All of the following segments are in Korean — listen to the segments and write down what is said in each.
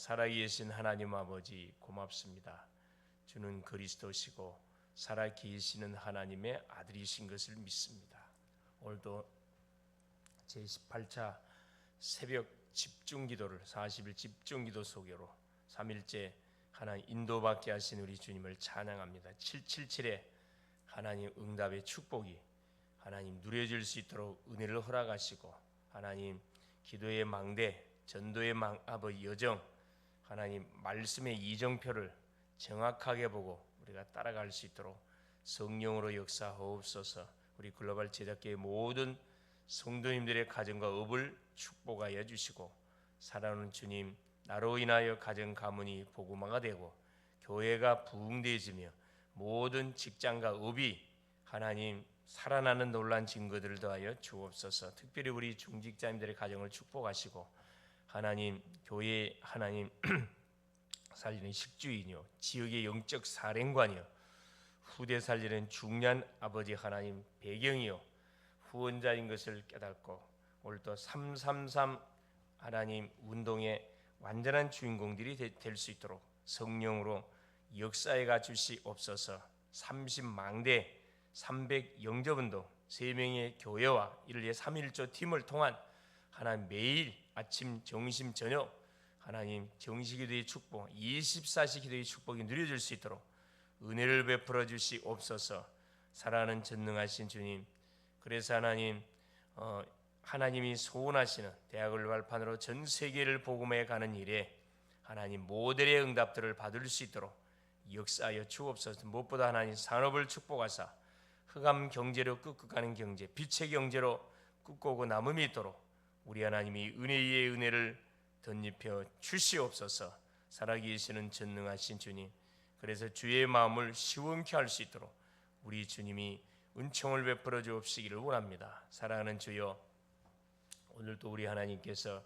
살아계신 하나님 아버지 고맙습니다. 주는 그리스도시고 살아계시는 하나님의 아들이신 것을 믿습니다. 오늘도 제18차 새벽 집중 기도를 40일 집중 기도 속으로 3일째 하나님 인도받게 하신 우리 주님을 찬양합니다. 777에 하나님 응답의 축복이 하나님 누려질 수 있도록 은혜를 허락하시고 하나님 기도의 망대 전도의 망 아버 여정 하나님 말씀의 이정표를 정확하게 보고 우리가 따라갈 수 있도록 성령으로 역사하옵소서. 우리 글로벌 제작계의 모든 성도님들의 가정과 업을 축복하여 주시고 살아오는 주님 나로 인하여 가정 가문이 복음화가 되고 교회가 부흥되어지며 모든 직장과 업이 하나님 살아나는 놀란 증거들을 더하여 주옵소서. 특별히 우리 중직자님들의 가정을 축복하시고 하나님 교회 하나님 살리는 식주인이요 지역의 영적 사령관이요 후대 살리는 중요한 아버지 하나님 배경이요 후원자인 것을 깨닫고 오늘도 333 하나님 운동의 완전한 주인공들이 될 수 있도록 성령으로 역사에 가 주시옵소서 30망대 300 영접운동 3명의 교회와 이를 위해 3일조 팀을 통한 하나님 매일 아침 점심 저녁 하나님 정식 기도의 축복 24시 기도의 축복이 누려질 수 있도록 은혜를 베풀어 주시옵소서. 살아가는 전능하신 주님 그래서 하나님 어, 하나님이 소원하시는 대학을 발판으로 전 세계를 복음해 가는 일에 하나님 모델의 응답들을 받을 수 있도록 역사하여 주옵소서. 무엇보다 하나님 산업을 축복하사 흑암 경제로 끄고 가는 경제 빛의 경제로 끄고 남음이 있도록 우리 하나님이 은혜 위에 은혜를 덧입혀 주시옵소서. 살아계시는 전능하신 주님 그래서 주의 마음을 시원케 할 수 있도록 우리 주님이 은총을 베풀어 주옵시기를 원합니다. 사랑하는 주여 오늘도 우리 하나님께서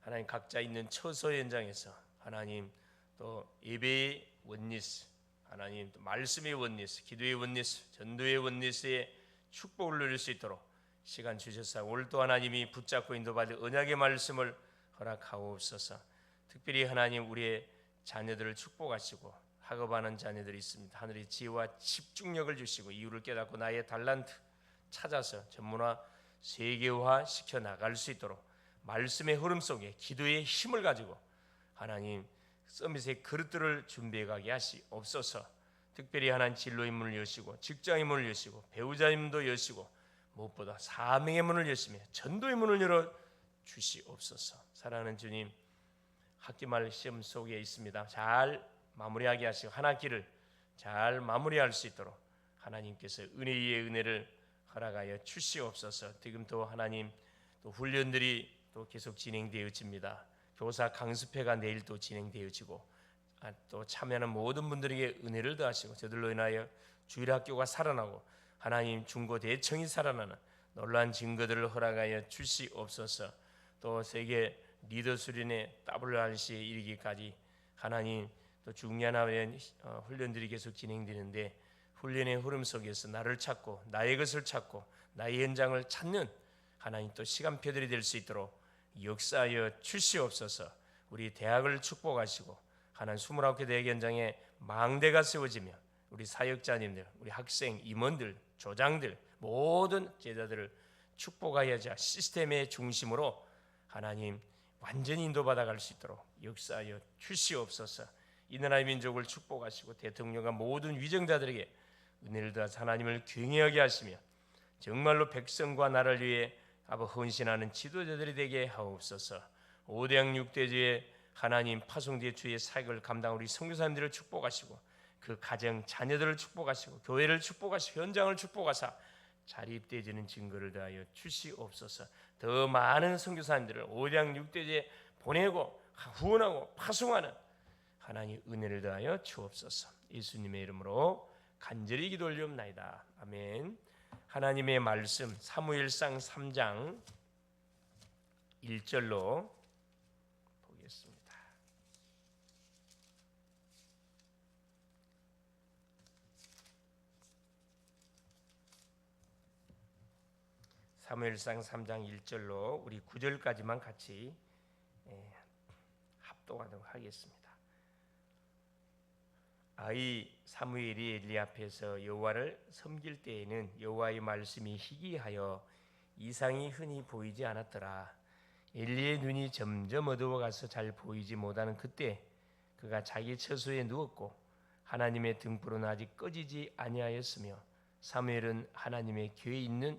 하나님 각자 있는 처소 현장에서 하나님 또 예배의 원리스 하나님 또 말씀의 원리스 기도의 원리스 전도의 원리스의 축복을 누릴 수 있도록 시간 주셔서 오늘도 하나님이 붙잡고 인도받을 언약의 말씀을 허락하옵소서. 특별히 하나님 우리의 자녀들을 축복하시고 학업하는 자녀들이 있습니다. 하늘의 지혜와 집중력을 주시고 이유를 깨닫고 나의 달란트 찾아서 전문화 세계화 시켜 나갈 수 있도록 말씀의 흐름 속에 기도의 힘을 가지고 하나님 서밋의 그릇들을 준비해 가게 하시옵소서. 특별히 하나님 진로의 문을 여시고 직장의 문을 여시고 배우자의 문도 여시고 무엇보다 사명의 문을 여시며 전도의 문을 열어 주시옵소서. 사랑하는 주님, 학기말 시험 속에 있습니다. 잘 마무리하게 하시고 한 학기를 잘 마무리할 수 있도록 하나님께서 은혜 위에 은혜를 허락하여 주시옵소서. 지금도 하나님 또 훈련들이 또 계속 진행되어집니다. 교사 강습회가 내일 또 진행되어지고 아, 또 참여하는 모든 분들에게 은혜를 더하시고 저들로 인하여 주일 학교가 살아나고 하나님 중고 대청이 살아나는 놀란 증거들을 허락하여 주시옵소서. 또 세계 리더 수련의 WRC에 이르기까지 하나님 또 중요한 어, 훈련들이 계속 진행되는데 훈련의 흐름 속에서 나를 찾고 나의 것을 찾고 나의 현장을 찾는 하나님 또 시간표들이 될 수 있도록 역사하여 주시옵소서. 우리 대학을 축복하시고 하나님 29개 대학 현장에 망대가 세워지며 우리 사역자님들, 우리 학생, 임원들, 조장들 모든 제자들을 축복하여자 시스템의 중심으로 하나님 완전히 인도받아 갈 수 있도록 역사하여 주시옵소서. 이 나라의 민족을 축복하시고 대통령과 모든 위정자들에게 은혜를 더하 하나님을 경외하게 하시며 정말로 백성과 나라를 위해 아버 헌신하는 지도자들이 되게 하옵소서. 오대양 육대주의 하나님 파송대 주의 사역을 감당 우리 성교사님들을 축복하시고 그 가정 자녀들을 축복하시고 교회를 축복하시고 현장을 축복하사 자립되지는 증거를 더하여 주시옵소서. 더 많은 선교사님들을 오량 육대지에 보내고 후원하고 파송하는 하나님 은혜를 더하여 주옵소서. 예수님의 이름으로 간절히 기도 올리옵나이다. 아멘. 하나님의 말씀 사무엘상 3장 1절로 보겠습니다. 사무엘상 3장 1절로 우리 9절까지만 같이 합독하도록 하겠습니다. 아이 사무엘이 엘리 앞에서 여호와를 섬길 때에는 여호와의 말씀이 희귀하여 이상이 흔히 보이지 않았더라. 엘리의 눈이 점점 어두워가서 잘 보이지 못하는 그때 그가 자기 처소에 누웠고 하나님의 등불은 아직 꺼지지 아니하였으며 사무엘은 하나님의 궤에 있는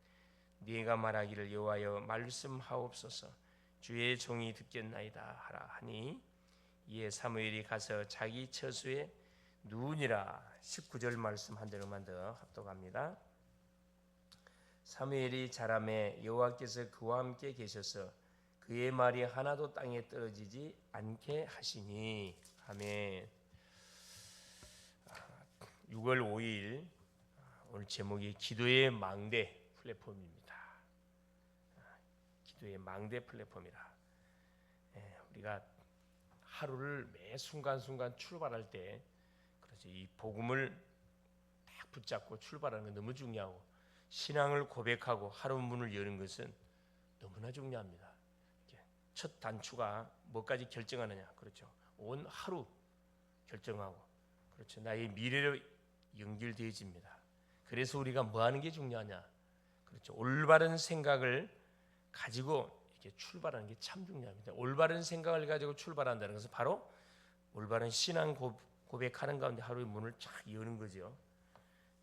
네가 말하기를 여호와여 말씀하옵소서 주의 종이 듣겠나이다 하라 하니 이에 사무엘이 가서 자기 처수에 누우니라 19절 말씀 한 절만 더 합독합니다. 사무엘이 자람에 여호와께서 그와 함께 계셔서 그의 말이 하나도 땅에 떨어지지 않게 하시니 아멘. 6월 5일 오늘 제목이 기도의 망대 플랫폼입니다. 기도의 망대 플랫폼이라 예, 우리가 하루를 매 순간순간 출발할 때 그렇죠. 이 복음을 딱 붙잡고 출발하는 건 너무 중요하고 신앙을 고백하고 하루 문을 여는 것은 너무나 중요합니다. 첫 단추가 뭐까지 결정하느냐 그렇죠. 온 하루 결정하고 그렇죠. 나의 미래로 연결되어집니다. 그래서 우리가 뭐 하는 게 중요하냐 그렇죠. 올바른 생각을 가지고 이렇게 출발하는 게 참 중요합니다. 올바른 생각을 가지고 출발한다는 것은 바로 올바른 신앙 고- 고백하는 가운데 하루의 문을 쫙 여는 거죠.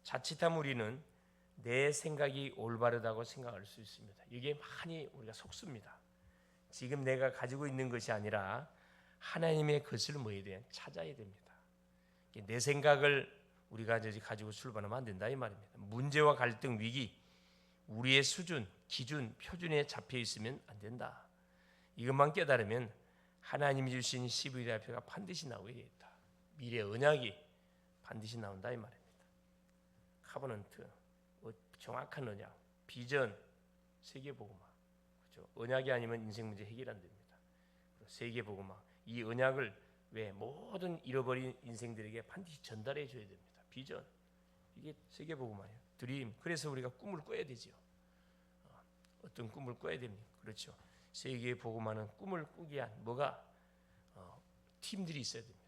자칫하면 우리는 내 생각이 올바르다고 생각할 수 있습니다. 이게 많이 우리가 속습니다. 지금 내가 가지고 있는 것이 아니라 하나님의 것을 뭐 해야 돼요? 찾아야 됩니다. 내 생각을 우리가 가지고 출발하면 안 된다 이 말입니다. 문제와 갈등, 위기, 우리의 수준, 기준, 표준에 잡혀 있으면 안 된다. 이것만 깨달으면 하나님이 주신 CV 대표가 반드시 나오게 되겠다. 미래 언약이 반드시 나온다 이 말입니다. 카버넌트, 어, 정확한 언약, 비전, 세계 복음화. 그렇죠? 언약이 아니면 인생 문제 해결 안 됩니다. 세계 복음화. 이 언약을 왜 모든 잃어버린 인생들에게 반드시 전달해 줘야 됩니다. 비전. 이게 세계 복음화예요. 드림. 그래서 우리가 꿈을 꿔야 되지요. 어, 어떤 꿈을 꿔야 됩니까? 그렇죠. 세계에 복음하는 꿈을 꾸기 위한 뭐가 어, 팀들이 있어야 됩니다.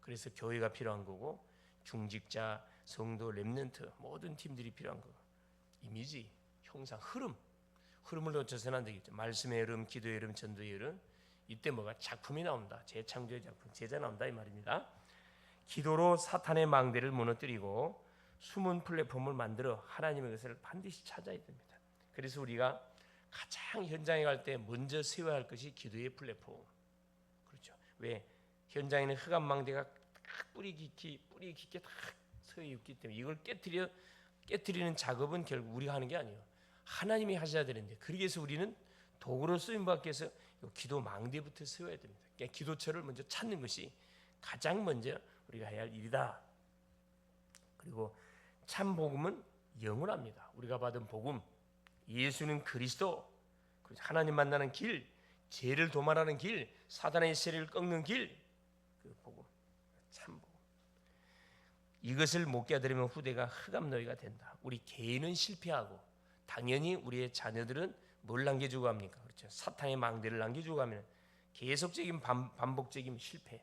그래서 교회가 필요한 거고 중직자, 성도, 렘넌트 모든 팀들이 필요한 거. 이미지, 형상, 흐름. 흐름을 놓쳐서는 안 되겠죠. 말씀의 흐름, 기도의 흐름, 전도의 흐름. 이때 뭐가 작품이 나온다. 재창조의 작품, 제자 나온다 이 말입니다. 기도로 사탄의 망대를 무너뜨리고 숨은 플랫폼을 만들어 하나님의 것을 반드시 찾아야 됩니다. 그래서 우리가 가장 현장에 갈 때 먼저 세워야 할 것이 기도의 플랫폼. 그렇죠. 왜 현장에는 흑암 망대가 딱 뿌리 깊이 뿌리 깊게 딱 서 있기 때문에 이걸 깨뜨려 깨뜨리는 작업은 결국 우리가 하는 게 아니에요. 하나님이 하셔야 되는데 그러기 위해서 우리는 도구로 쓰임 받기 위해서 이 기도 망대부터 세워야 됩니다. 그러니까 기도처를 먼저 찾는 것이 가장 먼저 우리가 해야 할 일이다. 그리고 참 복음은 영원합니다. 우리가 받은 복음, 예수는 그리스도, 하나님 만나는 길, 죄를 도말하는 길, 사단의 세를 꺾는 길, 그 복음, 참 복음. 이것을 못 깨달으면 후대가 흑암너이가 된다. 우리 개인은 실패하고 당연히 우리의 자녀들은 뭘 남겨주고 합니까? 그렇죠. 사탄의 망대를 남겨주고 하면 계속적인 반, 반복적인 실패,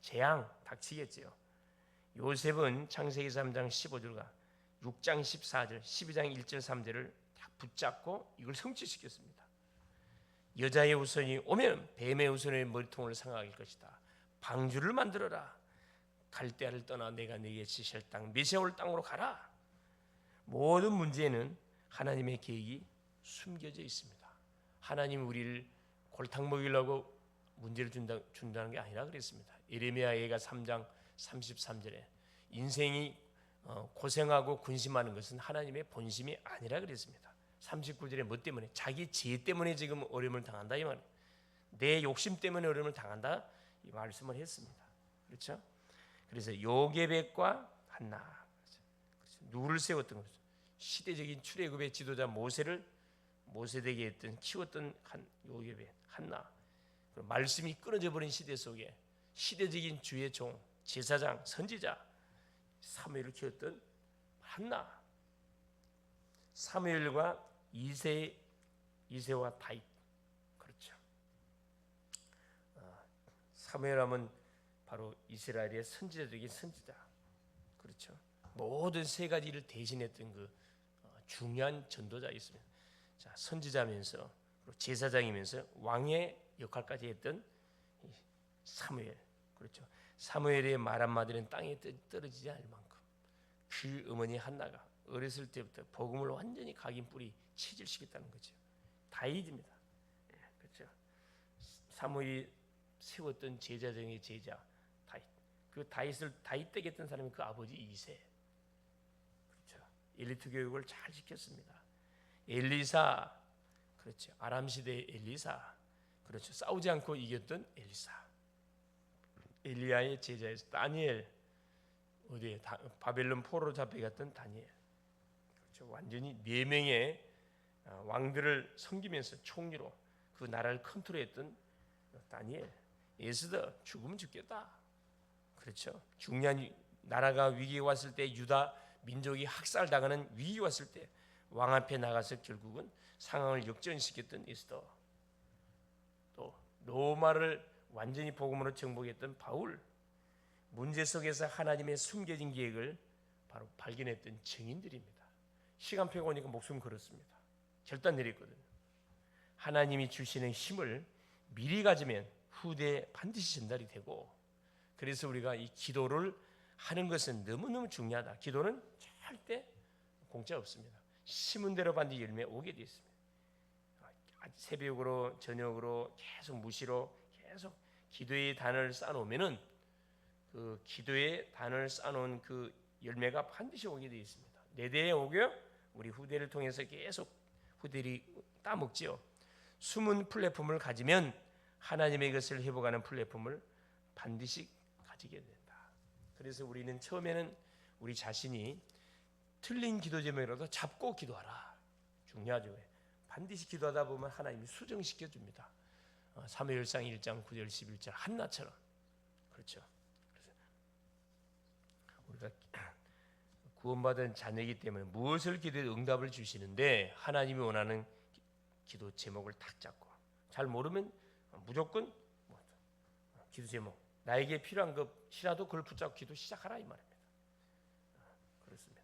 재앙 닥치겠지요. 요셉은 창세기 3장 15절과 6장 14절, 12장 1절 3절을 딱 붙잡고 이걸 성취시켰습니다. 여자의 우선이 오면 뱀의 우선의 머리통을 상하게 할 것이다. 방주를 만들어라. 갈대아를 떠나 내가 네게 지실 땅 메시아올 땅으로 가라. 모든 문제는 하나님의 계획이 숨겨져 있습니다. 하나님 우리를 골탕 먹이려고 문제를 준다, 준다는 게 아니라 그랬습니다. 예레미야 예가 3장 33절에 인생이 어, 고생하고 근심하는 것은 하나님의 본심이 아니라 그랬습니다. 39절에 뭐 때문에 자기 죄 때문에 지금 어려움을 당한다 이 말. 내 욕심 때문에 어려움을 당한다 이 말씀을 했습니다. 그렇죠? 그래서 요게백과 한나 그렇죠? 누를 세웠던 거죠. 시대적인 출애굽의 지도자 모세를 모세되게 했던 키웠던 한 요게백 한나 그 말씀이 끊어져 버린 시대 속에 시대적인 주의 종 제사장 선지자 사무엘을 키웠던 한나 사무엘과 이세 이세와 다윗 그렇죠. 어, 사무엘하면 바로 이스라엘의 선지자적인 선지자 그렇죠. 모든 세 가지를 대신했던 그 어, 중요한 전도자 있습니다. 자 선지자면서 제사장이면서 왕의 역할까지 했던 이 사무엘 그렇죠. 사무엘의 말 한마디는 땅에 떠- 떨어지지 않을 만큼 그 어머니 한나가 어렸을 때부터 복음을 완전히 각인 뿌리 체질시켰다는 거죠. 다윗입니다. 예, 그렇죠. 사무엘이 세웠던 제자 중의 제자 다윗. 그 다윗을 다윗 댁에 했던 사람이 그 아버지 이세. 그렇죠. 엘리트 교육을 잘 시켰습니다. 엘리사 그렇죠. 아람 시대의 엘리사. 그렇죠. 싸우지 않고 이겼던 엘리사. 엘리야의 제자에서 다니엘 어디에 다- 바벨론 포로로 잡혀갔던 다니엘. 완전히 네 명의 어, 왕들을 섬기면서 총리로 그 나라를 컨트롤했던 다니엘. 에스더 죽으면 죽겠다. 그렇죠. 중요한 위- 나라가 위기에 왔을 때 유다 민족이 학살당하는 위기 왔을 때 왕 앞에 나가서 결국은 상황을 역전시켰던 에스더. 또 로마를 완전히 복음으로 정복했던 바울. 문제 속에서 하나님의 숨겨진 계획을 바로 발견했던 증인들입니다. 시간표가 오니까 목숨 걸었습니다. 결단 내렸거든요. 하나님이 주시는 힘을 미리 가지면 후대에 반드시 전달이 되고 그래서 우리가 이 기도를 하는 것은 너무너무 중요하다. 기도는 절대 공짜 없습니다. 심은 대로 반드시 열매 오게 되어 있습니다. 새벽으로 저녁으로 계속 무시로 계속 기도의 단을 쌓아놓으면은 그 기도의 단을 쌓아놓은 그 열매가 반드시 오게 되어 있습니다. 내 대에 오겨 우리 후대를 통해서 계속 후대리 따먹지요. 숨은 플랫폼을 가지면 하나님의 것을 회복하는 플랫폼을 반드시 가지게 된다. 그래서 우리는 처음에는 우리 자신이 틀린 기도 제목이라도 잡고 기도하라. 중요하죠. 반드시 기도하다 보면 하나님이 수정시켜 줍니다. 어, 사무엘상 1장 9절 11절 한나처럼 그렇죠. 그래서 우리가 구원받은 자녀이기 때문에 무엇을 기도해도 응답을 주시는데 하나님이 원하는 기- 기도 제목을 탁 잡고 잘 모르면 무조건 뭐, 기도 제목 나에게 필요한 것이라도 그걸 붙잡고 기도 시작하라 이 말입니다. 어, 그렇습니다.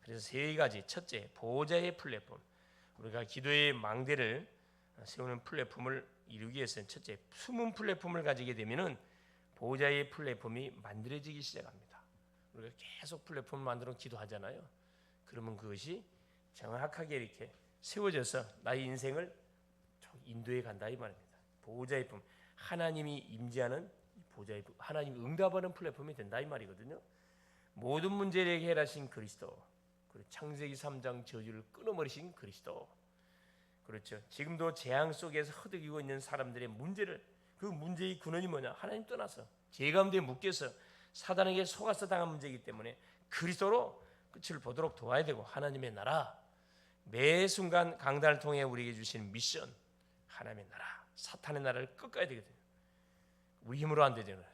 그래서 세 가지 첫째 보호자의 플랫폼 우리가 기도의 망대를 세우는 플랫폼을 이루기 위해서는 첫째 숨은 플랫폼을 가지게 되면은 보호자의 플랫폼이 만들어지기 시작합니다. 우리가 계속 플랫폼 만들어 기도하잖아요. 그러면 그것이 정확하게 이렇게 세워져서 나의 인생을 쭉 인도해 간다 이 말입니다. 보호자의 품 하나님이 임재하는 이 보호자의 품 하나님이 응답하는 플랫폼이 된다 이 말이거든요. 모든 문제를 해결하신 그리스도 그리고 창세기 3장 저주를 끊어버리신 그리스도 그렇죠. 지금도 재앙 속에서 허덕이고 있는 사람들의 문제를 그 문제의 근원이 뭐냐? 하나님 떠나서 죄 가운데 묶여서 사단에게 속아서 당한 문제이기 때문에 그리스도로 끝을 보도록 도와야 되고 하나님의 나라 매 순간 강단을 통해 우리에게 주시는 미션 하나님의 나라 사탄의 나라를 꺾어야 되거든요. 우리 힘으로 안 되잖아요.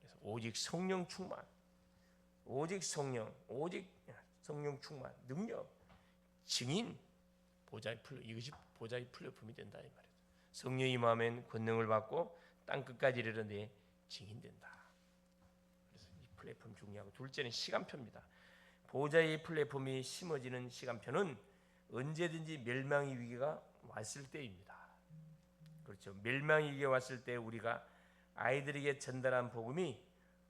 그래서 오직 성령 충만, 오직 성령, 오직 성령 충만, 능력, 증인 보좌의 플 이것이 보좌의 플랫폼이 된다 이 말이에요. 성령이 임하면 권능을 받고 땅 끝까지 이르러 내 증인 된다. 플랫폼 중요하고 둘째는 시간표입니다. 보좌의 플랫폼이 심어지는 시간표는 언제든지 멸망의 위기가 왔을 때입니다. 그렇죠. 멸망의 위기가 왔을 때 우리가 아이들에게 전달한 복음이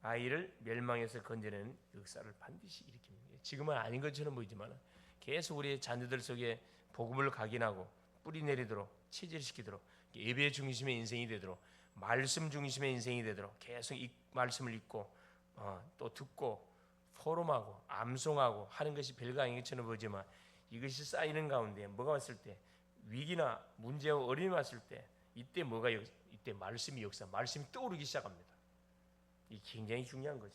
아이를 멸망에서 건져내는 역사를 반드시 일으킵니다. 지금은 아닌 것처럼 보이지만 계속 우리의 자녀들 속에 복음을 각인하고 뿌리 내리도록 체질시키도록 예배 중심의 인생이 되도록 말씀 중심의 인생이 되도록 계속 이 말씀을 읽고 어, 또 듣고 포럼하고 암송하고 하는 것이 별거 아닌 것처럼 보지만 이것이 쌓이는 가운데 뭐가 왔을 때 위기나 문제와 어려움이 왔을 때 이때 뭐가 역, 이때 말씀이 역사 말씀이 떠오르기 시작합니다. 이 굉장히 중요한 거죠.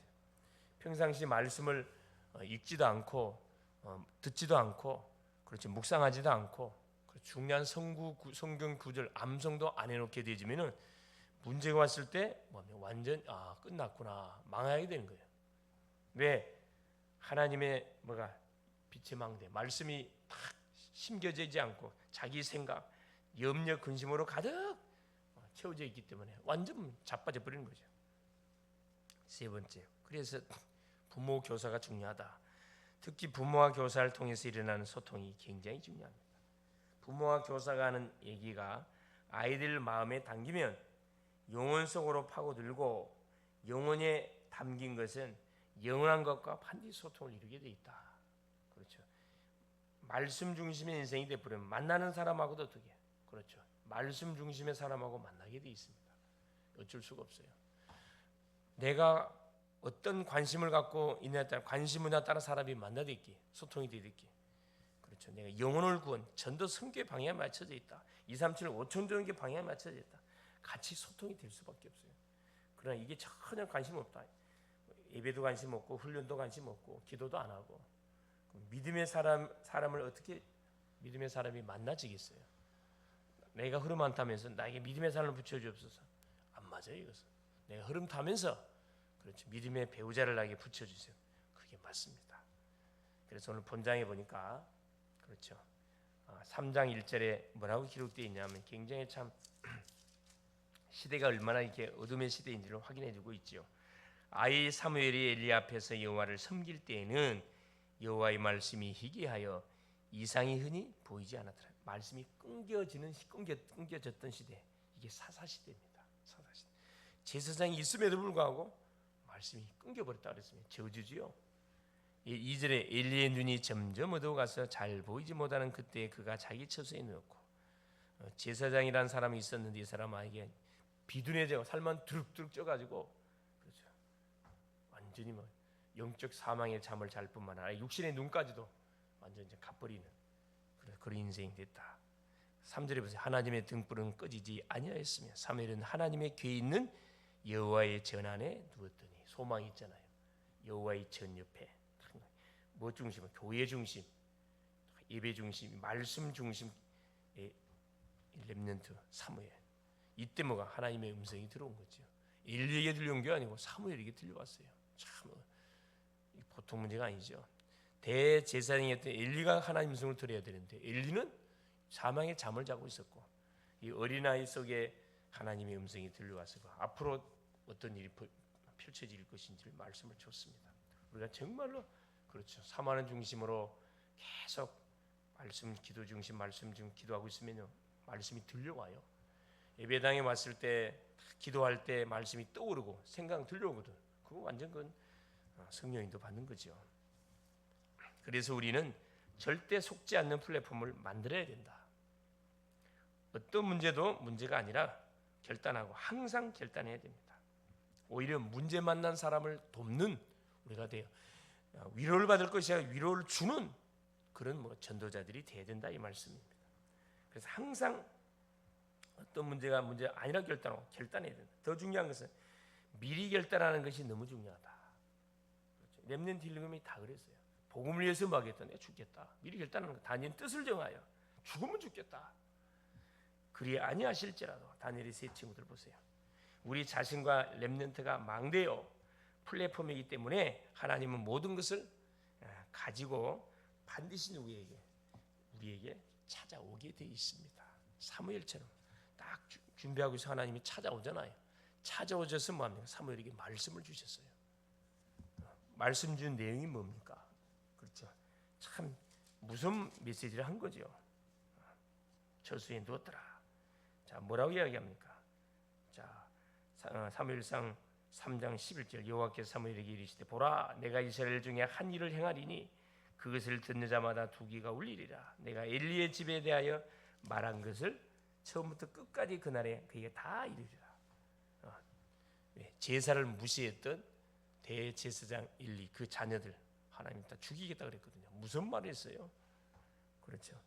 평상시 말씀을 어, 읽지도 않고 어, 듣지도 않고 그렇지 묵상하지도 않고 그 중요한 성구 구- 성경 구절 암송도 안 해놓게 되지면은 문제가 왔을 때 완전 아 끝났구나 망하게 되는 거예요. 왜 하나님의 뭐가 빛의 망대 말씀이 탁 심겨지지 않고 자기 생각 염려 근심으로 가득 어, 채워져 있기 때문에 완전 자빠져 버리는 거죠. 세 번째 그래서 부모 교사가 중요하다. 특히 부모와 교사를 통해서 일어나는 소통이 굉장히 중요합니다. 부모와 교사가 하는 얘기가 아이들 마음에 담기면 영혼 속으로 파고들고 영혼에 담긴 것은 영원한 것과 반드시 소통을 이루게 돼 있다. 그렇죠. 말씀 중심의 인생이 되버리면 만나는 사람하고도 어떻게 그렇죠. 말씀 중심의 사람하고 만나게 돼 있습니다. 어쩔 수가 없어요. 내가 어떤 관심을 갖고 있느냐에 따라 관심 분야에 따라 사람이 만나듣기 소통이 되듣기 그렇죠. 내가 영혼을 구원 전도 성교의 방향에 맞춰져 있다. 2, 3, 7, 5천 종의 방향에 맞춰져 있다. 같이 소통이 될 수밖에 없어요. 그러나 이게 전혀 관심 없다. 예배도 관심 없고 훈련도 관심 없고 기도도 안 하고 믿음의 사람 사람을 어떻게 믿음의 사람이 만나지겠어요? 내가 흐름 안 타면서 나에게 믿음의 사람을 붙여주옵소서. 안 맞아요 이것은. 내가 흐름 타면서 그렇죠 믿음의 배우자를 나에게 붙여주세요. 그게 맞습니다. 그래서 오늘 본장에 보니까 그렇죠. 아, 3장 1절에 뭐라고 기록되어 있냐면 굉장히 참 시대가 얼마나 이렇게 어둠의 시대인지를 확인해 주고 있죠. 아이 사무엘이 엘리 앞에서 여호와를 섬길 때에는 여호와의 말씀이 희귀하여 이상이 흔히 보이지 않았더라. 말씀이 끊겨지는 시- 끊겨 끊겨졌던 시대. 이게 사사 시대입니다. 사사 시대. 제사장이 있음에도 불구하고 말씀이 끊겨 버렸다 그랬습니다. 저주지요. 이 2절에 엘리의 눈이 점점 어두워가서 잘 보이지 못하는 그때 그가 자기 처소에 누웠고 어, 제사장이라는 사람이 있었는데 이 사람에게 비둔해져 살만 두룩두룩 쪄가지고 그렇죠. 완전히 뭐 영적 사망의 잠을 잘 뿐만 아니라 육신의 눈까지도 완전 이제 가버리는 그런 그런 인생이 됐다. 3절에 보세요. 하나님의 등불은 꺼지지 아니하였으며 사무엘은 하나님의 궤 있는 여호와의 전 안에 누웠더니 소망이 있잖아요. 여호와의 전 옆에 뭐 중심은 교회 중심, 예배 중심, 말씀 중심의 렘넌트 사무엘. 이때 뭐가 하나님의 음성이 들어온 거죠. 엘리에게 들려온 게 아니고 사무엘에게 들려왔어요. 참이 보통 문제가 아니죠. 대제사장이었던 엘리가 하나님 음성을 들어야 되는데 엘리는 사망의 잠을 자고 있었고 이 어린아이 속에 하나님의 음성이 그 앞으로 어떤 일이 펼- 펼쳐질 것인지를 말씀을 줬습니다. 우리가 정말로 그렇죠. 사모하는 중심으로 계속 말씀 기도 중심 말씀 중 기도하고 있으면요. 말씀이 들려와요. 예배당에 왔을 때 기도할 때 말씀이 떠오르고 생각 들려오거든. 그거 완전 그건 어, 성령인도 받는 거죠. 그래서 우리는 절대 속지 않는 플랫폼을 만들어야 된다. 어떤 문제도 문제가 아니라 결단하고 항상 결단해야 됩니다. 오히려 문제 만난 사람을 돕는 우리가 돼요. 어, 위로를 받을 것이 아니라 위로를 주는 그런 뭐 전도자들이 돼야 된다 이 말씀입니다. 그래서 항상 어떤 문제가 문제 아니라 결단하고 결단해야 된다. 더 중요한 것은 미리 결단하는 것이 너무 중요하다. 그렇죠. 렘넌트 힐링이 다 그랬어요. 복음을 위해서 뭐 하겠다. 죽겠다. 미리 결단하는 거. 다니엘 뜻을 정하여 죽으면 죽겠다. 그리 아니하실지라도 다니엘의 세 친구들 보세요. 우리 자신과 렘넌트가 망대요 플랫폼이기 때문에 하나님은 모든 것을 아, 가지고 반드시 누구에게 우리에게 찾아오게 돼 있습니다. 사무엘처럼 딱 주- 준비하고 있어 하나님이 찾아오잖아요. 찾아오셔서 뭐합니까? 사무엘에게 말씀을 주셨어요. 어, 말씀 준 내용이 뭡니까? 그렇죠. 참 무슨 메시지를 한 거죠. 저수에 누웠더라. 자 뭐라고 이야기합니까? 자 사- 어, 사무엘상 3장 11절 여호와께서 사무엘에게 이르시되 보라 내가 이스라엘 중에 한 일을 행하리니 그것을 듣는 자마다 두 귀가 울리리라 내가 엘리의 집에 대하여 말한 것을 처음부터 끝까지 그날에 그에게 다 이르리라 어, 예, 제사를 무시했던 대제사장 엘리 그 자녀들 하나님 다 죽이겠다 그랬거든요 무슨 말을 했어요 그렇죠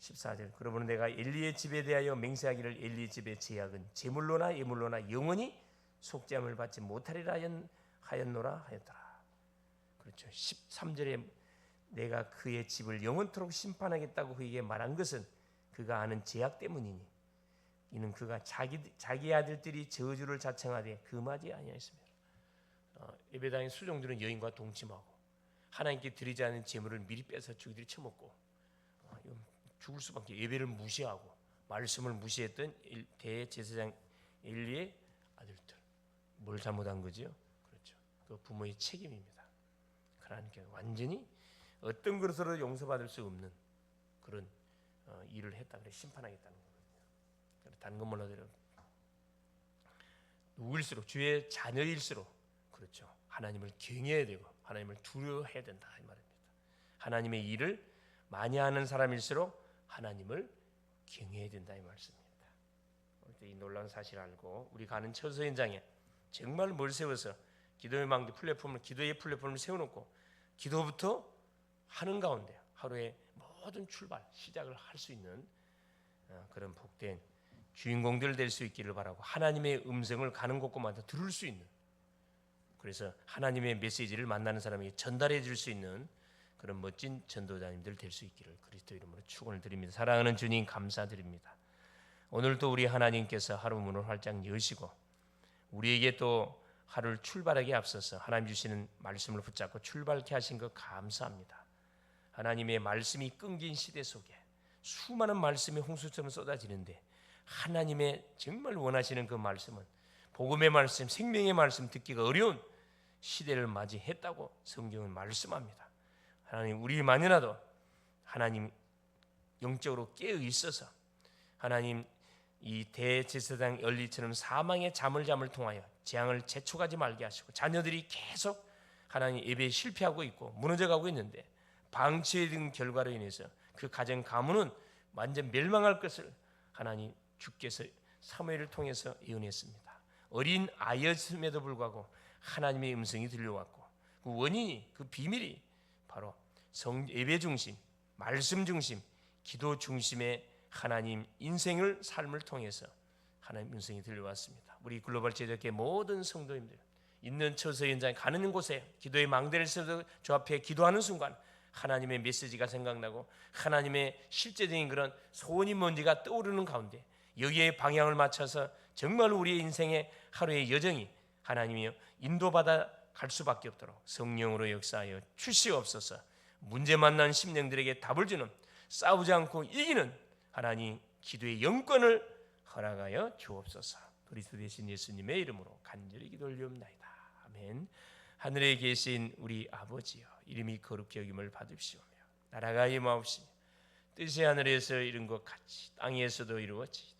14절 그러므로 내가 엘리의 집에 대하여 맹세하기를 엘리의 집의 제약은 제물로나 예물로나 영원히 속죄함을 받지 못하리라 하였- 하였노라 하였더라. 그렇죠. 13절에 내가 그의 집을 영원토록 심판하겠다고 그에게 말한 것은 그가 아는 제약 때문이니 이는 그가 자기 자기 아들들이 저주를 자청하되 금하지 아니하였습니다. 어, 예배당의 수종들은 여인과 동침하고 하나님께 드리지 않은 제물을 미리 빼서 주기들이 처먹고 어, 죽을 수밖에 예배를 무시하고 말씀을 무시했던 일- 대제사장 엘리의 아들들 뭘 잘못한 거지요? 그렇죠. 그 부모의 책임입니다. 하나님께 완전히 어떤 것으로 용서받을 수 없는 그런 어, 일을 했다 그래 심판하겠다는 거 건 몰라도 누구일수록 주의 자녀일수록 그렇죠. 하나님을 경외해야 되고 하나님을 두려워해야 된다 이 말입니다. 하나님의 일을 많이 하는 사람일수록 하나님을 경외해야 된다 이 말씀입니다. 또이 놀라운 사실을 알고 우리 가는 처소 현장에 정말 뭘 세워서 기도의 망대 플랫폼을 기도의 플랫폼을 세워놓고 기도부터 하는 가운데 하루의 모든 출발 시작을 할 수 있는 어, 그런 복된 주인공들 될 수 있기를 바라고 하나님의 음성을 가는 곳곳마다 들을 수 있는 그래서 하나님의 메시지를 만나는 사람에게 전달해 줄 수 있는 그런 멋진 전도자님들 될 수 있기를 그리스도 이름으로 축원을 드립니다. 사랑하는 주님 감사드립니다. 오늘도 우리 하나님께서 하루 문을 활짝 여시고 우리에게 또 하루를 출발하게 앞서서 하나님 주시는 말씀을 붙잡고 출발케 하신 것 감사합니다. 하나님의 말씀이 끊긴 시대 속에 수많은 말씀이 홍수처럼 쏟아지는데 하나님의 정말 원하시는 그 말씀은 복음의 말씀, 생명의 말씀 듣기가 어려운 시대를 맞이했다고 성경은 말씀합니다. 하나님 우리만이라도 하나님 영적으로 깨어 있어서 하나님 이 대제사장 열리처럼 사망의 잠을 잠을 통하여 재앙을 재촉하지 말게 하시고 자녀들이 계속 하나님 예배에 실패하고 있고 무너져 가고 있는데 방치된 결과로 인해서 그 가정 가문은 완전 멸망할 것을 하나님 주께서 사무엘을 통해서 예언했습니다. 어린 아이였음에도 불구하고 하나님의 음성이 들려왔고 그 원인이 그 비밀이 바로 성 예배 중심, 말씀 중심, 기도 중심의 하나님 인생을 삶을 통해서 하나님 음성이 들려왔습니다. 우리 글로벌 제작계 모든 성도님들 있는 처서 현장에 가는 곳에 기도의 망대를 세워 저 앞에 기도하는 순간 하나님의 메시지가 생각나고 하나님의 실제적인 그런 소원이 뭔지가 떠오르는 가운데 여기에 방향을 맞춰서 정말 우리의 인생의 하루의 여정이 하나님이여 인도받아 갈 수밖에 없도록 성령으로 역사하여 주시옵소서 문제 만난 심령들에게 답을 주는 싸우지 않고 이기는 하나님 기도의 영권을 허락하여 주옵소서. 그리스도 되신 예수님의 이름으로 간절히 기도 올리옵나이다. 아멘. 하늘에 계신 우리 아버지여 이름이 거룩히 여김을 받으시오며 나라가 임하옵시며 뜻이 하늘에서 이룬 것 같이 땅에서도 이루어지이다